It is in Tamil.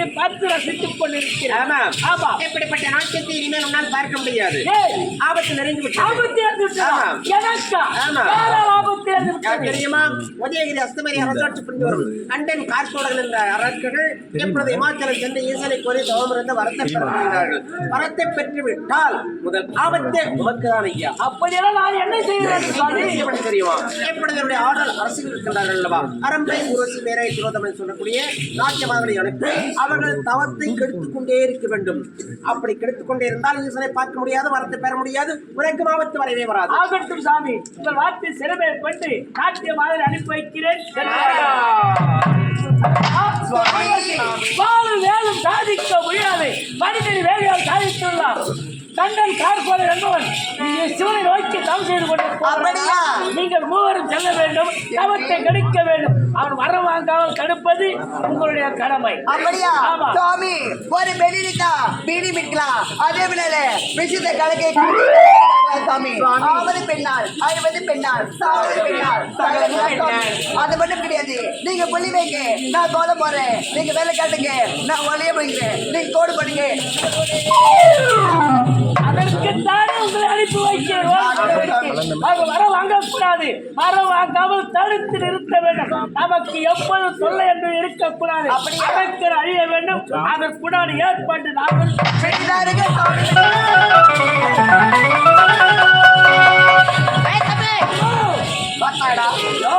நாட்டியத்தை பார்த்து ரசித்துக் கொண்டிருக்கிறார். ஆமா. இப்படிப்பட்ட இனிமேல் உன்னால் பார்க்க முடியாது. ஆபத்து நெருங்கி விட்டது. ஆபத்து? தெரியுமா? உதயகிரி அஸ்தமரி அரசாட்சி புரிந்து வரும். அண்டன் கார்கோடர்கள் என்ற அரக்கர்கள் எப்பொழுது இமாச்சலம் சென்று ஈசனை கோரி தவம் இருந்து வரத்தை பெறுகிறார்கள் வரத்தை பெற்று விட்டால் முதல் ஆபத்தே உமக்கு தான் ஐயா. அப்படியெல்லாம் நான் என்ன செய்கிறேன் தெரியுமா? எப்பொழுது என்னுடைய ஆடல் அரசுகள் இருக்கின்றார்கள் அல்லவா? அரம்பை உரசி மேரை சொல்லக்கூடிய நாட்டியமார்களை அனுப்பி அவர்கள் தவத்தை கெடுத்துக் கொண்டே இருக்க வேண்டும். அப்படி கெடுத்துக் கொண்டே இருந்தால் ஈசனை பார்க்க முடியாது வரத்தை பெற முடியாது உனக்கும் ஆபத்து வரவே வராது. ஆகட்டும் சாமி. உங்கள் வார்த்தை சிறமை கொண்டு நாட்டிய மாதிரி அனுப்பி வைக்கிறேன். வாழும் வேலும் சாதிக்க முடியாது. மனிதன் வேலையால் சாதித்துள்ளார். கண்டன் கார்கோலை என்பவன். இங்கே சிவனை நோக்கி தவம் செய்து அப்படியா? கொண்டு நீங்கள் மூவரும் செல்ல வேண்டும் தவத்தை கெடுக்க வேண்டும். அவன் வர வாங்காமல் தடுப்பது உங்களுடைய கடமை. அப்படியா. சுவாமி ஒரு பெண்ணிக்கா பீடி மிக்கலாம் அதே போல விஷயத்தை கலக்கை சாமி ஆவது பெண்ணால் அறுபது பெண்ணால் சாவது பெண்ணால். அது மட்டும் கிடையாது. நீங்க புள்ளி வைங்க. நான் கோலம் போறேன் நீங்க வேலை காட்டுங்க. நான் ஒளிய போய்க்கிறேன் நீங்க கோடு பண்ணுங்க அதற்குத்தானே உங்களை அனுப்பி வைக்கிறோம் அவங்க வர வாங்கக்கூடாது. வர வாங்காமல் தடுத்து நிறுத்த வேண்டும். நமக்கு எப்போது சொல்ல என்று இருக்கக்கூடாது. அமைச்சர் அழிய வேண்டும். அதற்குடான ஏற்பாடு நாங்கள் செய்தார்கள் சாமி